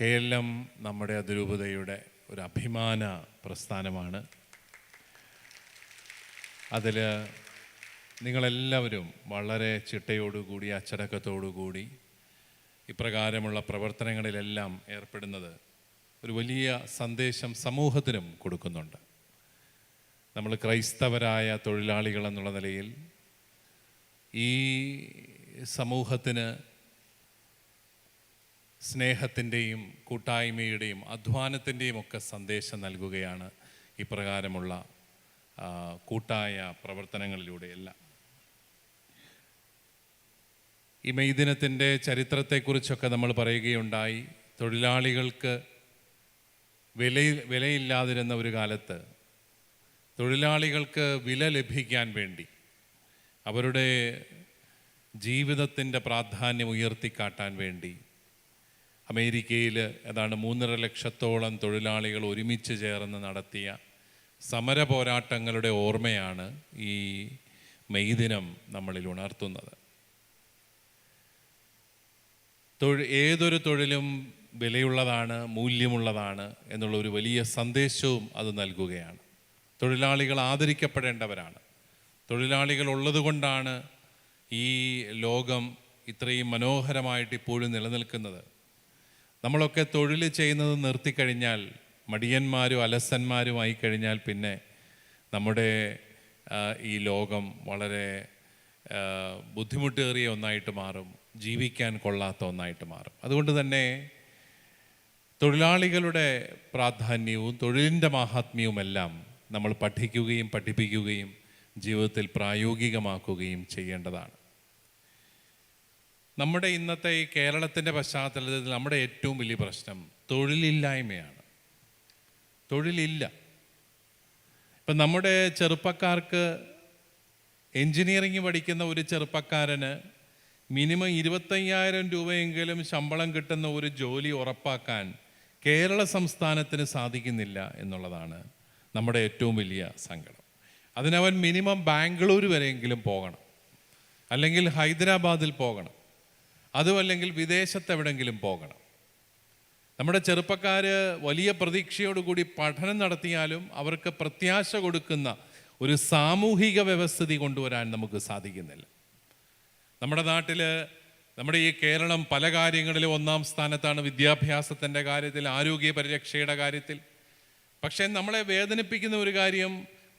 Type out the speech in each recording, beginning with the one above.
K L M നമ്മുടെ അതിരൂപതയുടെ ഒരു അഭിമാന പ്രസ്ഥാനമാണ്. അതിൽ നിങ്ങളെല്ലാവരും വളരെ ചിട്ടയോടുകൂടി അച്ചടക്കത്തോടുകൂടി ഇപ്രകാരമുള്ള പ്രവർത്തനങ്ങളിലെല്ലാം ഏർപ്പെടുന്നത് ഒരു വലിയ സന്ദേശം സമൂഹത്തിനും കൊടുക്കുന്നുണ്ട്. നമ്മൾ ക്രൈസ്തവരായ തൊഴിലാളികൾ എന്നുള്ള നിലയിൽ ഈ സമൂഹത്തിന് സ്നേഹത്തിന്റെയും കൂട്ടായ്മയുടെയും അധ്വാനത്തിന്റെയും ഒക്കെ സന്ദേശം നൽകുകയാണ് ഇപ്രകാരമുള്ള കൂട്ടായ പ്രവർത്തനങ്ങളിലൂടെയെല്ലാം. ഈ മെയ് ദിനത്തിന്റെ ചരിത്രത്തെക്കുറിച്ചൊക്കെ നമ്മൾ പറയുകയുണ്ടായി. തൊഴിലാളികൾക്ക് വില വിലയില്ലാതിരുന്ന ഒരു കാലത്ത് തൊഴിലാളികൾക്ക് വില ലഭിക്കാൻ വേണ്ടി അവരുടെ ജീവിതത്തിന്റെ പ്രാധാന്യം ഉയർത്തിക്കാട്ടാൻ വേണ്ടി അമേരിക്കയിൽ ഏതാണ്ട് മൂന്നര ലക്ഷത്തോളം തൊഴിലാളികൾ ഒരുമിച്ച് ചേർന്ന് നടത്തിയ സമര പോരാട്ടങ്ങളുടെ ഓർമ്മയാണ് ഈ മെയ് ദിനം നമ്മളിൽ ഉണർത്തുന്നത്. തൊഴിൽ ഏതൊരു തൊഴിലും വിലയുള്ളതാണ് മൂല്യമുള്ളതാണ് എന്നുള്ള ഒരു വലിയ സന്ദേശവും അത് നൽകുകയാണ്. തൊഴിലാളികൾ ആദരിക്കപ്പെടേണ്ടവരാണ്. തൊഴിലാളികൾ ഉള്ളതുകൊണ്ടാണ് ഈ ലോകം ഇത്രയും മനോഹരമായിട്ട് ഇപ്പോഴും നിലനിൽക്കുന്നത്. നമ്മളൊക്കെ തൊഴിൽ ചെയ്യുന്നത് നിർത്തിക്കഴിഞ്ഞാൽ മടിയന്മാരും അലസന്മാരുമായി കഴിഞ്ഞാൽ പിന്നെ നമ്മുടെ ഈ ലോകം വളരെ ബുദ്ധിമുട്ടേറിയ ഒന്നായിട്ട് മാറും ജീവിക്കാൻ കൊള്ളാത്ത ഒന്നായിട്ട് മാറും. അതുകൊണ്ട് തന്നെ തൊഴിലാളികളുടെ പ്രാധാന്യവും തൊഴിലിന്റെ മാഹാത്മ്യവുമെല്ലാം നമ്മൾ പഠിക്കുകയും പഠിപ്പിക്കുകയും ജീവിതത്തിൽ പ്രായോഗികമാക്കുകയും ചെയ്യേണ്ടതാണ്. നമ്മുടെ ഇന്നത്തെ ഈ കേരളത്തിന്റെ പശ്ചാത്തലത്തിൽ നമ്മുടെ ഏറ്റവും വലിയ പ്രശ്നം. തൊഴിലില്ലായ്മയാണ്. തൊഴിലില്ല. ഇപ്പം നമ്മുടെ ചെറുപ്പക്കാർക്ക് എൻജിനീയറിംഗ് പഠിക്കുന്ന ഒരു ചെറുപ്പക്കാരന് മിനിമം ഇരുപത്തയ്യായിരം രൂപയെങ്കിലും ശമ്പളം കിട്ടുന്ന ഒരു ജോലി ഉറപ്പാക്കാൻ കേരള സംസ്ഥാനത്തിന് സാധിക്കുന്നില്ല എന്നുള്ളതാണ് നമ്മുടെ ഏറ്റവും വലിയ സങ്കടം. അതിനവൻ മിനിമം ബാംഗ്ലൂർ വരെയെങ്കിലും പോകണം. അല്ലെങ്കിൽ ഹൈദരാബാദിൽ പോകണം. അതും അല്ലെങ്കിൽ വിദേശത്ത് എവിടെങ്കിലും പോകണം. നമ്മുടെ ചെറുപ്പക്കാർ വലിയ പ്രതീക്ഷയോടുകൂടി പഠനം നടത്തിയാലും അവർക്ക് പ്രത്യാശ കൊടുക്കുന്ന ഒരു സാമൂഹിക വ്യവസ്ഥിതി കൊണ്ടുവരാൻ നമുക്ക് സാധിക്കുന്നില്ല. നമ്മുടെ നാട്ടിൽ നമ്മുടെ ഈ കേരളം പല കാര്യങ്ങളിലും ഒന്നാം സ്ഥാനത്താണ് വിദ്യാഭ്യാസത്തിന്റെ കാര്യത്തിൽ ആരോഗ്യ പരിരക്ഷയുടെ കാര്യത്തിൽ. പക്ഷേ നമ്മളെ വേദനിപ്പിക്കുന്ന ഒരു കാര്യം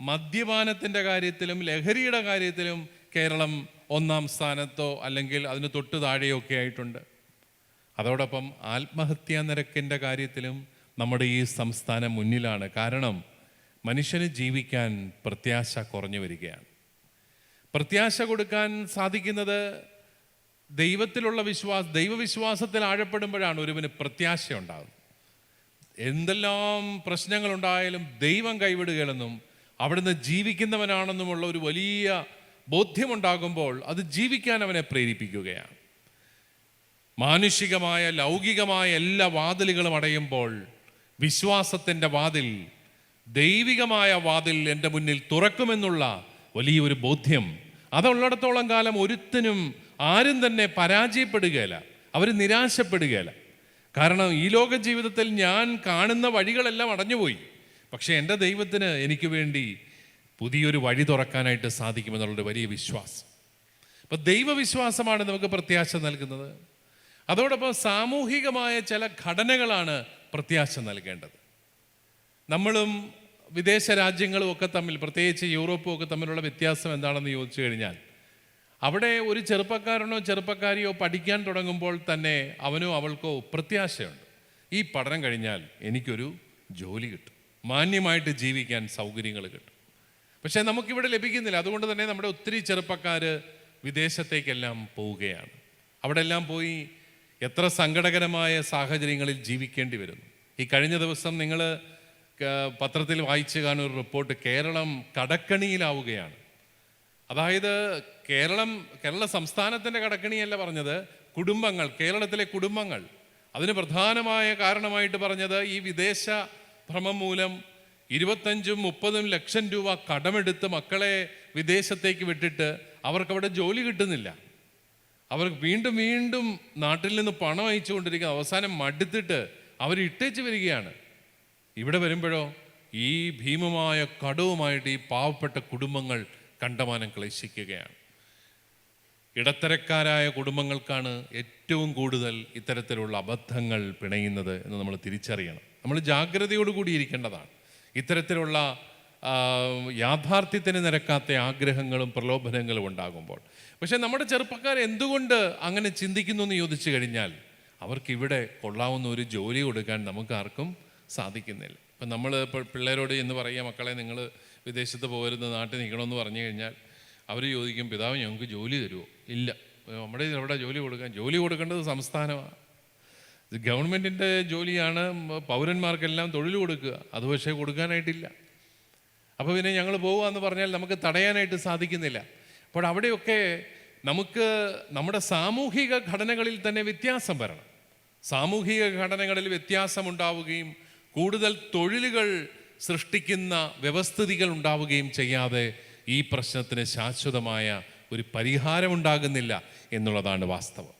മദ്യപാനത്തിന്റെ കാര്യത്തിലും ലഹരിയുടെ കാര്യത്തിലും കേരളം ഒന്നാം സ്ഥാനത്തോ അല്ലെങ്കിൽ അതിന് തൊട്ട് താഴെയോ ഒക്കെ ആയിട്ടുണ്ട്. അതോടൊപ്പം ആത്മഹത്യാ നിരക്കിന്റെ കാര്യത്തിലും നമ്മുടെ ഈ സംസ്ഥാനം മുന്നിലാണ്. കാരണം മനുഷ്യന് ജീവിക്കാൻ പ്രത്യാശ കുറഞ്ഞു വരികയാണ്. പ്രത്യാശ കൊടുക്കാൻ സാധിക്കുന്നത് ദൈവത്തിലുള്ള വിശ്വാസ ദൈവവിശ്വാസത്തിൽ ആഴപ്പെടുമ്പോഴാണ് ഒരുവന് പ്രത്യാശ ഉണ്ടാകുന്നത് എന്തെല്ലാം പ്രശ്നങ്ങളുണ്ടായാലും ദൈവം കൈവിടുകയില്ലെന്നും അവിടുന്ന് ജീവിക്കുന്നവനാണെന്നുമുള്ള ഒരു വലിയ ബോധ്യമുണ്ടാകുമ്പോൾ അത് ജീവിക്കാൻ അവനെ പ്രേരിപ്പിക്കുകയാണ്. മാനുഷികമായ ലൗകികമായ എല്ലാ വാതിലുകളും അടയുമ്പോൾ വിശ്വാസത്തിന്റെ വാതിൽ ദൈവികമായ വാതിൽ എന്റെ മുന്നിൽ തുറക്കുമെന്നുള്ള വലിയൊരു ബോധ്യം. അതുള്ളിടത്തോളം കാലം ഒരുത്തനും ആരും തന്നെ പരാജയപ്പെടുകയില്ല അവർ നിരാശപ്പെടുകയില്ല. കാരണം ഈ ലോക ജീവിതത്തിൽ ഞാൻ കാണുന്ന വഴികളെല്ലാം അടഞ്ഞുപോയി. പക്ഷേ എന്റെ ദൈവത്തിന് എനിക്ക് വേണ്ടി പുതിയൊരു വഴി തുറക്കാനായിട്ട് സാധിക്കുമെന്നുള്ളൊരു വലിയ വിശ്വാസം. അപ്പം ദൈവവിശ്വാസമാണ് നമുക്ക് പ്രത്യാശ നൽകുന്നത്. അതോടൊപ്പം സാമൂഹികമായ ചില ഘടനകളാണ് പ്രത്യാശ നൽകേണ്ടത്. നമ്മളും വിദേശ രാജ്യങ്ങളും ഒക്കെ തമ്മിൽ പ്രത്യേകിച്ച് യൂറോപ്പും ഒക്കെ തമ്മിലുള്ള വ്യത്യാസം എന്താണെന്ന് ചോദിച്ചു കഴിഞ്ഞാൽ അവിടെ ഒരു ചെറുപ്പക്കാരനോ ചെറുപ്പക്കാരിയോ പഠിക്കാൻ തുടങ്ങുമ്പോൾ തന്നെ അവനോ അവൾക്കോ പ്രത്യാശയുണ്ട്. ഈ പഠനം കഴിഞ്ഞാൽ എനിക്കൊരു ജോലി കിട്ടും. മാന്യമായിട്ട് ജീവിക്കാൻ സൗകര്യങ്ങൾ കിട്ടും. പക്ഷേ നമുക്കിവിടെ ലഭിക്കുന്നില്ല. അതുകൊണ്ട് തന്നെ നമ്മുടെ ഒത്തിരി ചെറുപ്പക്കാർ വിദേശത്തേക്കെല്ലാം പോവുകയാണ്. അവിടെ എല്ലാം പോയി എത്ര സങ്കടകരമായ സാഹചര്യങ്ങളിൽ ജീവിക്കേണ്ടി വരുന്നു. ഈ കഴിഞ്ഞ ദിവസം നിങ്ങൾ പത്രത്തിൽ വായിച്ചു കാണുന്ന ഒരു റിപ്പോർട്ട് കേരളം കടക്കണിയിലാവുകയാണ്. അതായത് കേരളം കേരള സംസ്ഥാനത്തിന്റെ കടക്കണിയല്ല പറഞ്ഞത് കുടുംബങ്ങൾ കേരളത്തിലെ കുടുംബങ്ങൾ. അതിന് പ്രധാനമായ കാരണമായിട്ട് പറഞ്ഞത് ഈ വിദേശ ഭ്രമം മൂലം ഇരുപത്തഞ്ചും മുപ്പതും ലക്ഷം രൂപ കടമെടുത്ത് മക്കളെ വിദേശത്തേക്ക് വിട്ടിട്ട് അവർക്ക് അവിടെ ജോലി കിട്ടുന്നില്ല. അവർക്ക് വീണ്ടും വീണ്ടും നാട്ടിൽ നിന്ന് പണം അയച്ചു കൊണ്ടിരിക്കുന്ന അവസാനം മടുത്തിട്ട് അവർ ഇട്ടേച്ച് വരികയാണ്. ഇവിടെ വരുമ്പോഴോ ഈ ഭീമമായ കടവുമായിട്ട് ഈ പാവപ്പെട്ട കുടുംബങ്ങൾ കണ്ടമാനം ക്ലേശിക്കുകയാണ്. ഇടത്തരക്കാരായ കുടുംബങ്ങൾക്കാണ് ഏറ്റവും കൂടുതൽ ഇത്തരത്തിലുള്ള അബദ്ധങ്ങൾ പിണയുന്നത് എന്ന് നമ്മൾ തിരിച്ചറിയണം. നമ്മൾ ജാഗ്രതയോടുകൂടി ഇരിക്കേണ്ടതാണ്. ഇത്തരത്തിലുള്ള യാഥാർത്ഥ്യത്തിന് നിരക്കാത്ത ആഗ്രഹങ്ങളും പ്രലോഭനങ്ങളും ഉണ്ടാകുമ്പോൾ. പക്ഷേ നമ്മുടെ ചെറുപ്പക്കാർ എന്തുകൊണ്ട് അങ്ങനെ ചിന്തിക്കുന്നു എന്ന് ചോദിച്ചു കഴിഞ്ഞാൽ അവർക്കിവിടെ കൊള്ളാവുന്ന ഒരു ജോലി കൊടുക്കാൻ നമുക്കാർക്കും സാധിക്കുന്നില്ല. ഇപ്പം നമ്മൾ ഇപ്പോൾ പിള്ളേരോട് എന്ന് പറയുക മക്കളെ നിങ്ങൾ വിദേശത്ത് പോകരുത് നാട്ടിൽ നിൽക്കണമെന്ന് പറഞ്ഞു കഴിഞ്ഞാൽ അവർ ചോദിക്കും പിതാവ് ഞങ്ങൾക്ക് ജോലി തരുമോ? ഇല്ല. നമ്മുടെ ഇവിടെ ജോലി കൊടുക്കാൻ ജോലി കൊടുക്കേണ്ടത് സംസ്ഥാനമാണ് ഗവൺമെന്റിന്റെ ജോലിയാണ് പൗരന്മാർക്കെല്ലാം തൊഴിൽ കൊടുക്കുക. അത് പക്ഷേ കൊടുക്കാനായിട്ടില്ല. അപ്പോൾ പിന്നെ ഞങ്ങൾ പോകുകയെന്ന് പറഞ്ഞാൽ നമുക്ക് തടയാനായിട്ട് സാധിക്കുന്നില്ല. അപ്പോൾ അവിടെയൊക്കെ നമുക്ക് നമ്മുടെ സാമൂഹിക ഘടനകളിൽ തന്നെ വ്യത്യാസം വരണം. സാമൂഹിക ഘടനകളിൽ വ്യത്യാസമുണ്ടാവുകയും കൂടുതൽ തൊഴിലുകൾ സൃഷ്ടിക്കുന്ന വ്യവസ്ഥിതികൾ ഉണ്ടാവുകയും ചെയ്യാതെ ഈ പ്രശ്നത്തിന് ശാശ്വതമായ ഒരു പരിഹാരമുണ്ടാകുന്നില്ല എന്നുള്ളതാണ് വാസ്തവം.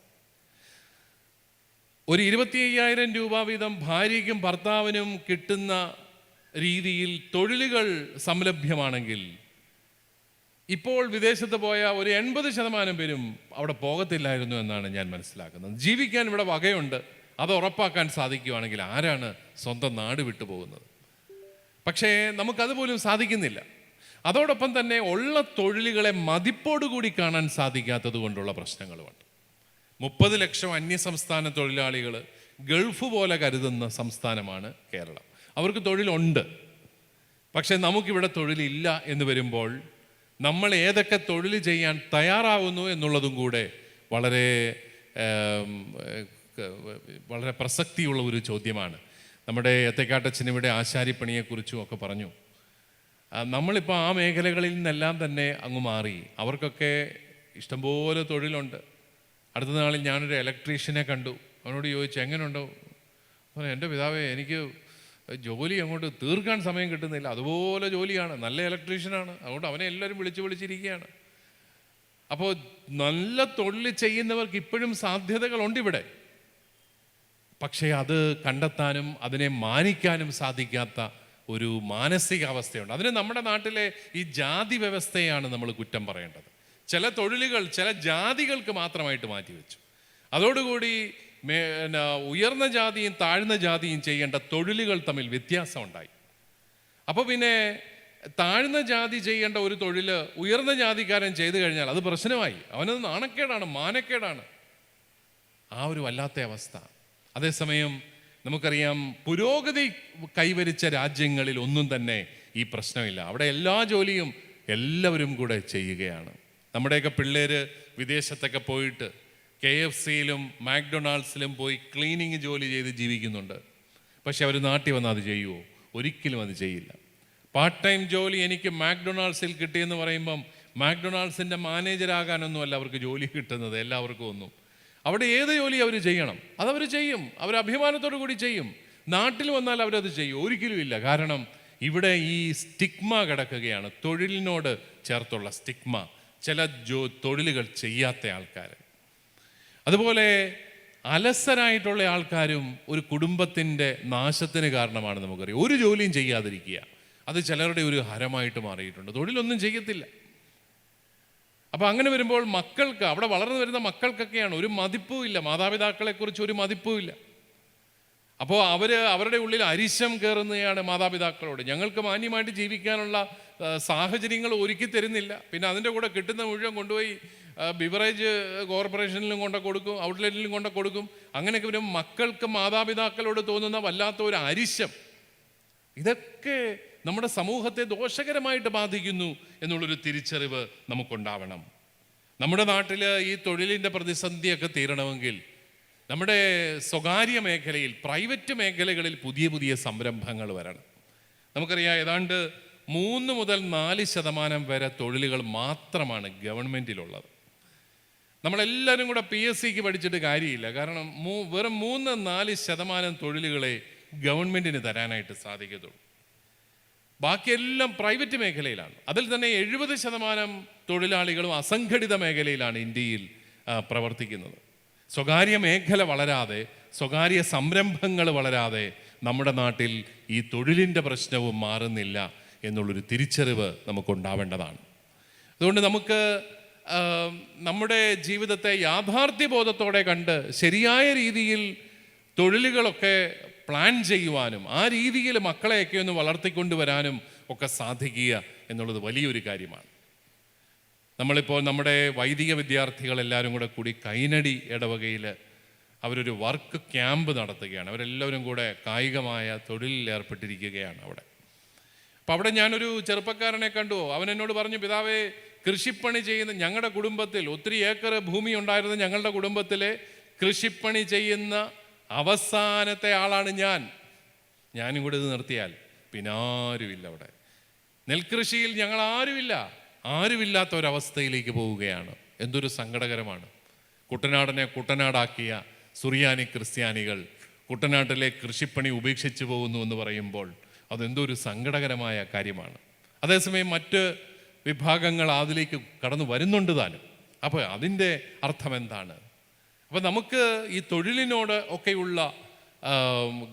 ഒരു ഇരുപത്തി അയ്യായിരം രൂപ വീതം ഭാര്യയ്ക്കും ഭർത്താവിനും കിട്ടുന്ന രീതിയിൽ തൊഴിലുകൾ സംലഭ്യമാണെങ്കിൽ ഇപ്പോൾ വിദേശത്ത് പോയ ഒരു എൺപത് ശതമാനം പേരും അവിടെ പോകത്തില്ലായിരുന്നു എന്നാണ് ഞാൻ മനസ്സിലാക്കുന്നത്. ജീവിക്കാൻ ഇവിടെ വകയുണ്ട്. അത് ഉറപ്പാക്കാൻ സാധിക്കുകയാണെങ്കിൽ ആരാണ് സ്വന്തം നാട് വിട്ടു പോകുന്നത്? പക്ഷേ നമുക്കതുപോലും സാധിക്കുന്നില്ല. അതോടൊപ്പം തന്നെ ഉള്ള തൊഴിലുകളെ മതിപ്പോടുകൂടി കാണാൻ സാധിക്കാത്തത് കൊണ്ടുള്ള പ്രശ്നങ്ങളുമുണ്ട്. മുപ്പത് ലക്ഷം അന്യസംസ്ഥാന തൊഴിലാളികൾ ഗൾഫ് പോലെ കരുതുന്ന സംസ്ഥാനമാണ് കേരളം. അവർക്ക് തൊഴിലുണ്ട്. പക്ഷെ നമുക്കിവിടെ തൊഴിലില്ല എന്ന് വരുമ്പോൾ നമ്മൾ ഏതൊക്കെ തൊഴിൽ ചെയ്യാൻ തയ്യാറാവുന്നു എന്നുള്ളതും കൂടെ വളരെ വളരെ പ്രസക്തിയുള്ള ഒരു ചോദ്യമാണ്. നമ്മുടെ എത്തക്കാട്ടച്ഛൻ ഇവിടെ ആശാരിപ്പണിയെക്കുറിച്ചും ഒക്കെ പറഞ്ഞു. നമ്മളിപ്പോൾ ആ മേഖലകളിൽ നിന്നെല്ലാം തന്നെ അങ്ങ് മാറി. അവർക്കൊക്കെ ഇഷ്ടംപോലെ തൊഴിലുണ്ട്. അടുത്ത നാളിൽ ഞാനൊരു ഇലക്ട്രീഷ്യനെ കണ്ടു. അവനോട് ചോദിച്ചു എങ്ങനെയുണ്ടോ പറഞ്ഞു എന്റെ പിതാവേ എനിക്ക് ജോലി അങ്ങോട്ട് തീർക്കാൻ സമയം കിട്ടുന്നില്ല. അതുപോലെ ജോലിയാണ്. നല്ല ഇലക്ട്രീഷ്യനാണ് അതുകൊണ്ട് അവനെ എല്ലാവരും വിളിച്ച് വിളിച്ചിരിക്കുകയാണ്. അപ്പോൾ നല്ല തൊഴിൽ ചെയ്യുന്നവർക്ക് ഇപ്പോഴും സാധ്യതകളുണ്ട് ഇവിടെ. പക്ഷേ അത് കണ്ടെത്താനും അതിനെ മാനിക്കാനും സാധിക്കാത്ത ഒരു മാനസികാവസ്ഥയുണ്ട്. അതിന് നമ്മുടെ നാട്ടിലെ ഈ ജാതി വ്യവസ്ഥയാണ് നമ്മൾ കുറ്റം പറയേണ്ടത്. ചില തൊഴിലുകൾ ചില ജാതികൾക്ക് മാത്രമായിട്ട് മാറ്റിവെച്ചു. അതോടുകൂടി ഉയർന്ന ജാതിയും താഴ്ന്ന ജാതിയും ചെയ്യേണ്ട തൊഴിലുകൾ തമ്മിൽ വ്യത്യാസം ഉണ്ടായി അപ്പോൾ പിന്നെ താഴ്ന്ന ജാതി ചെയ്യേണ്ട ഒരു തൊഴിൽ ഉയർന്ന ജാതിക്കാരൻ ചെയ്തു കഴിഞ്ഞാൽ അത് പ്രശ്നമായി. അവനത് നാണക്കേടാണ് മാനക്കേടാണ്. ആ ഒരു വല്ലാത്ത അവസ്ഥ. അതേസമയം നമുക്കറിയാം പുരോഗതി കൈവരിച്ച രാജ്യങ്ങളിൽ ഒന്നും തന്നെ ഈ പ്രശ്നമില്ല. അവിടെ എല്ലാ ജോലിയും എല്ലാവരും കൂടെ ചെയ്യുകയാണ്. നമ്മുടെയൊക്കെ പിള്ളേർ വിദേശത്തൊക്കെ പോയിട്ട് കെ എഫ് സിയിലും മാക്ഡൊണാൾഡ്സിലും പോയി ക്ലീനിങ് ജോലി ചെയ്ത് ജീവിക്കുന്നുണ്ട്. പക്ഷെ അവർ നാട്ടിൽ വന്നാൽ അത് ചെയ്യുമോ ഒരിക്കലും അത് ചെയ്യില്ല. പാർട്ട് ടൈം ജോലി എനിക്ക് മാക്ഡൊണാൾഡ്സിൽ കിട്ടിയെന്ന് പറയുമ്പം മാക്ഡൊണാൾഡ്സിന്റെ മാനേജരാകാനൊന്നും അല്ല അവർക്ക് ജോലി കിട്ടുന്നത് എല്ലാവർക്കും ഒന്നും. അവിടെ ഏത് ജോലി അവർ ചെയ്യണം? അതവർ ചെയ്യും. അവർ അഭിമാനത്തോടു കൂടി ചെയ്യും. നാട്ടിൽ വന്നാൽ അവരത് ചെയ്യും. ഒരിക്കലും ഇല്ല. കാരണം ഇവിടെ ഈ സ്റ്റിഗ്മ കിടക്കുകയാണ്. തൊഴിലിനോട് ചേർത്തുള്ള സ്റ്റിഗ്മ. ചില ജോ തൊഴിലുകൾ ചെയ്യാത്ത ആൾക്കാർ. അതുപോലെ അലസരായിട്ടുള്ള ആൾക്കാരും ഒരു കുടുംബത്തിന്റെ നാശത്തിന് കാരണമാണ് നമുക്കറിയാം. ഒരു ജോലിയും ചെയ്യാതിരിക്കുക. അത് ചിലരുടെ ഒരു ഹരമായിട്ട് മാറിയിട്ടുണ്ട്. തൊഴിലൊന്നും ചെയ്യത്തില്ല. അപ്പോൾ അങ്ങനെ വരുമ്പോൾ മക്കൾക്ക് അവിടെ വളർന്നു വരുന്ന മക്കൾക്കൊക്കെയാണ് ഒരു മതിപ്പും ഇല്ല. മാതാപിതാക്കളെക്കുറിച്ച് ഒരു മതിപ്പും ഇല്ല. അപ്പോൾ അവർ അവരുടെ ഉള്ളിൽ അരിശം കയറുന്നതാണ് മാതാപിതാക്കളോട്. ഞങ്ങൾക്ക് മാന്യമായിട്ട് ജീവിക്കാനുള്ള സാഹചര്യങ്ങൾ ഒരുക്കി തരുന്നില്ല. പിന്നെ അതിന്റെ കൂടെ കിട്ടുന്ന മുഴുവൻ കൊണ്ടുപോയി ബിവറേജ് കോർപ്പറേഷനിലും കൊണ്ട കൊടുക്കും ഔട്ട്ലെറ്റിലും കൊണ്ട കൊടുക്കും. അങ്ങനെയൊക്കെ വരും മക്കൾക്ക് മാതാപിതാക്കളോട് തോന്നുന്ന വല്ലാത്ത ഒരു അരിശം. ഇതൊക്കെ നമ്മുടെ സമൂഹത്തെ ദോഷകരമായിട്ട് ബാധിക്കുന്നു എന്നുള്ളൊരു തിരിച്ചറിവ് നമുക്കുണ്ടാവണം. നമ്മുടെ നാട്ടിൽ ഈ തൊഴിലിന്റെ പ്രതിസന്ധിയൊക്കെ തീരണമെങ്കിൽ നമ്മുടെ സ്വകാര്യ മേഖലയിൽ പ്രൈവറ്റ് മേഖലകളിൽ പുതിയ പുതിയ സംരംഭങ്ങൾ വരണം. നമുക്കറിയാം ഏതാണ്ട് മൂന്ന് മുതൽ നാല് ശതമാനം വരെ തൊഴിലുകൾ മാത്രമാണ് ഗവൺമെന്റിലുള്ളത് നമ്മളെല്ലാവരും കൂടെ പി എസ് സിക്ക് പഠിച്ചിട്ട് കാര്യമില്ല. കാരണം മൂ വെറും മൂന്ന് നാല് ശതമാനം തൊഴിലുകളെ ഗവൺമെന്റിന് തരാനായിട്ട് സാധിക്കത്തുള്ളൂ. ബാക്കിയെല്ലാം പ്രൈവറ്റ് മേഖലയിലാണ്. അതിൽ തന്നെ എഴുപത് ശതമാനം തൊഴിലാളികളും അസംഘടിത മേഖലയിലാണ് ഇന്ത്യയിൽ പ്രവർത്തിക്കുന്നത്. സ്വകാര്യ മേഖല വളരാതെ സ്വകാര്യ സംരംഭങ്ങൾ വളരാതെ നമ്മുടെ നാട്ടിൽ ഈ തൊഴിലിന്റെ പ്രശ്നവും മാറുന്നില്ല. എന്നുള്ളൊരു തിരിച്ചറിവ് നമുക്കുണ്ടാവേണ്ടതാണ്. അതുകൊണ്ട് നമുക്ക് നമ്മുടെ ജീവിതത്തെ യാഥാർത്ഥ്യബോധത്തോടെ കണ്ട് ശരിയായ രീതിയിൽ തൊഴിലുകളൊക്കെ പ്ലാൻ ചെയ്യുവാനും ആ രീതിയിൽ മക്കളെയൊക്കെ ഒന്ന് വളർത്തിക്കൊണ്ടുവരാനും ഒക്കെ സാധിക്കുക എന്നുള്ളത് വലിയൊരു കാര്യമാണ്. നമ്മളിപ്പോൾ നമ്മുടെ വൈദിക വിദ്യാർത്ഥികളെല്ലാവരും കൂടെ കൂടി കൈനടി ഇടവകയിൽ അവരൊരു വർക്ക് ക്യാമ്പ് നടത്തുകയാണ്. അവരെല്ലാവരും കൂടെ കായികമായ തൊഴിലിൽ ഏർപ്പെട്ടിരിക്കുകയാണ് അവിടെ. അപ്പം അവിടെ ഞാനൊരു ചെറുപ്പക്കാരനെ കണ്ടു. അവൻ എന്നോട് പറഞ്ഞു പിതാവേ കൃഷിപ്പണി ചെയ്യുന്ന ഞങ്ങളുടെ കുടുംബത്തിൽ ഒത്തിരി ഏക്കർ ഭൂമി ഉണ്ടായിരുന്ന ഞങ്ങളുടെ കുടുംബത്തിലെ കൃഷിപ്പണി ചെയ്യുന്ന അവസാനത്തെ ആളാണ് ഞാൻ. ഞാനും കൂടെ ഇത് നിർത്തിയാൽ പിന്നെ ആരുമില്ല അവിടെ. നെൽകൃഷിയിൽ ഞങ്ങൾ ആരുമില്ല. ആരുമില്ലാത്ത ഒരവസ്ഥയിലേക്ക് പോവുകയാണ്. എന്തൊരു സങ്കടകരമാണ്. കുട്ടനാടിനെ കുട്ടനാടാക്കിയ സുറിയാനി ക്രിസ്ത്യാനികൾ കുട്ടനാട്ടിലെ കൃഷിപ്പണി ഉപേക്ഷിച്ചു പോകുന്നു എന്ന് പറയുമ്പോൾ അതെന്തോ ഒരു സങ്കടകരമായ കാര്യമാണ്. അതേസമയം മറ്റ് വിഭാഗങ്ങൾ അതിലേക്ക് കടന്നു വരുന്നുണ്ട് താനും. അപ്പോൾ അതിന്റെ അർത്ഥം എന്താണ് അപ്പോൾ നമുക്ക് ഈ തൊഴിലിനോട് ഒക്കെയുള്ള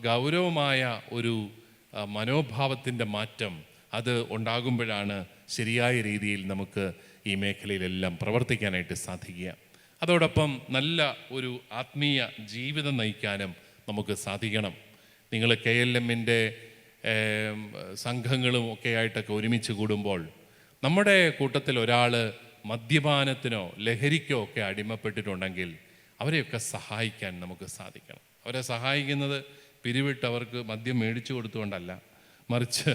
ഗൗരവമായ ഒരു മനോഭാവത്തിന്റെ മാറ്റം അത് ഉണ്ടാകുമ്പോഴാണ് ശരിയായ രീതിയിൽ നമുക്ക് ഈ മേഖലയിലെല്ലാം പ്രവർത്തിക്കാനായിട്ട് സാധിക്കുക. അതോടൊപ്പം നല്ല ഒരു ആത്മീയ ജീവിതം നയിക്കാനും നമുക്ക് സാധിക്കണം. നിങ്ങൾ കെ എൽ എമ്മിന്റെ സംഘങ്ങളും ഒക്കെ ആയിട്ടൊക്കെ ഒരുമിച്ച് കൂടുമ്പോൾ നമ്മുടെ കൂട്ടത്തിൽ ഒരാൾ മദ്യപാനത്തിനോ ലഹരിക്കോ ഒക്കെ അടിമപ്പെട്ടിട്ടുണ്ടെങ്കിൽ അവരെയൊക്കെ സഹായിക്കാൻ നമുക്ക് സാധിക്കണം. അവരെ സഹായിക്കുന്നത് പിരിവിട്ട് അവർക്ക് മദ്യം മേടിച്ചു കൊടുത്തുകൊണ്ടല്ല മറിച്ച്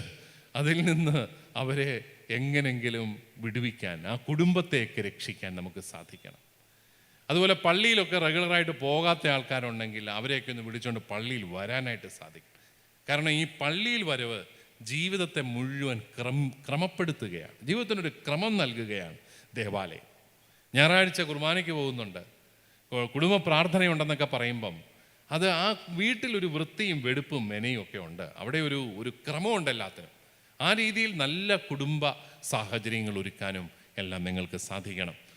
അതിൽ നിന്ന് അവരെ എങ്ങനെങ്കിലും വിടുവിക്കാൻ ആ കുടുംബത്തെയൊക്കെ രക്ഷിക്കാൻ നമുക്ക് സാധിക്കണം. അതുപോലെ പള്ളിയിലൊക്കെ റെഗുലറായിട്ട് പോകാത്ത ആൾക്കാരുണ്ടെങ്കിൽ അവരെയൊക്കെ ഒന്ന് വിളിച്ചുകൊണ്ട് പള്ളിയിൽ വരാനായിട്ട് സാധിക്കും. കാരണം ഈ പള്ളിയിൽ വരവ് ജീവിതത്തെ മുഴുവൻ ക്രം ക്രമപ്പെടുത്തുകയാണ്. ജീവിതത്തിനൊരു ക്രമം നൽകുകയാണ് ദേവാലയം. ഞായറാഴ്ച കുർബാനയ്ക്ക് പോകുന്നുണ്ട്. കുടുംബ പ്രാർത്ഥനയുണ്ടെന്നൊക്കെ പറയുമ്പം അത് ആ വീട്ടിലൊരു വൃത്തിയും വെടുപ്പും മെനയും ഒക്കെ ഉണ്ട്. അവിടെ ഒരു ഒരു ക്രമമുണ്ട് എല്ലാത്തിനും. ആ രീതിയിൽ നല്ല കുടുംബ സാഹചര്യങ്ങൾ ഒരുക്കാനും എല്ലാം നിങ്ങൾക്ക് സാധിക്കണം.